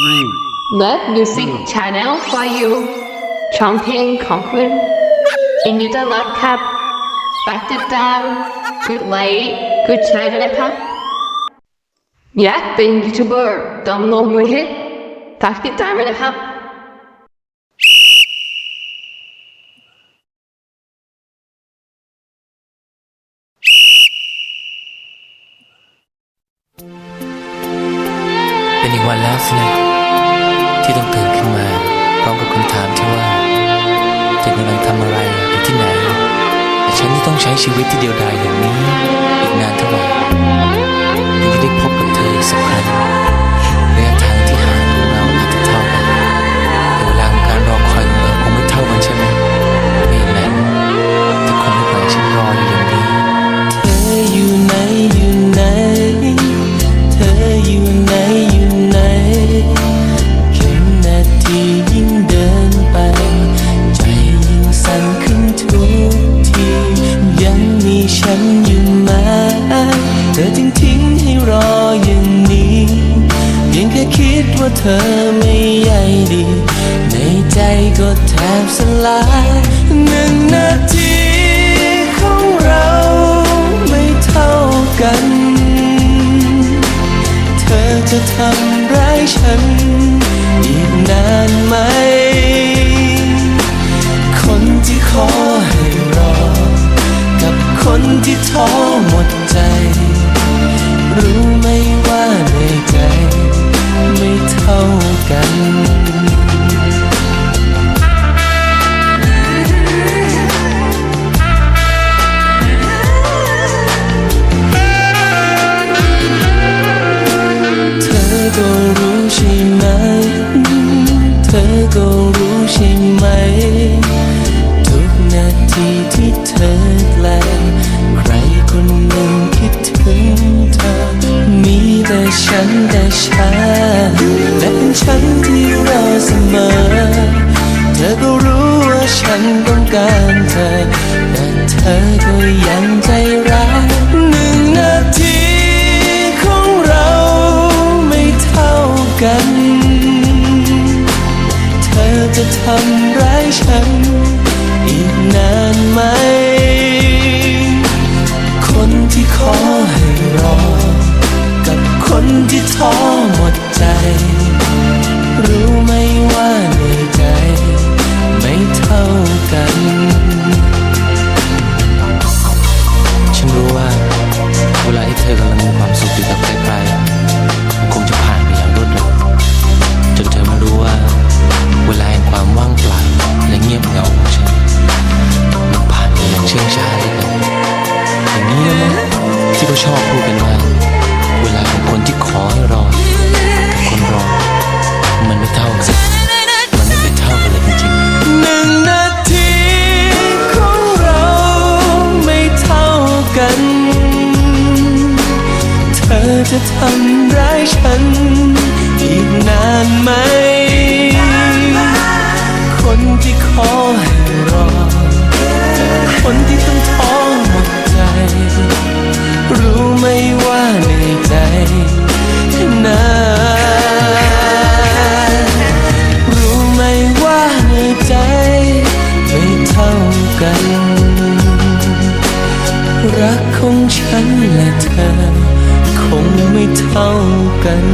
three, Let Music Channel for you ช่องเพลงของคุณยินดีต้อนรับครับ ที่ต้องตื่นขึ้นมาพร้อมกับคำถามที่ว่าเธอกำลังทำอะไรอยู่ที่ไหนแต่ฉันที่ต้องใช้ชีวิตที่เดียวดายอย่างนี้ อยู่ไหมเธอจึงทิ้งให้รออย่างนี้ เพียงแค่คิดว่าเธอไม่ใยดี ในใจก็แทบสลายหนึ่งนาทีของเราไม่เท่ากัน เธอจะทำร้ายฉัน ก็รู้ใช่ไหม ทุกนาทีที่เธอแกลใครคนหนึ่งคิดถึงเธอ มีแต่ฉันแต่ฉันและเป็นฉันที่รอเสมอ เธอก็รู้ว่าฉันต้องการเธอ แต่เธอก็ยังใจร้ายหนึ่งนาทีของเราไม่เท่ากัน ทำร้ายฉัน อีกนานไหม คนที่ขอให้รอ กับคนที่ท้อหมดใจ รู้ไหมว่า จะทำร้ายฉัน อีกนานไหม คนที่ขอให้รอ คนที่ต้องท้อหมดใจ รู้ไหมว่าในใจนานรู้ไหมว่าในใจ ไม่เท่ากัน รักของฉันและเธอ คงไม่เท่ากัน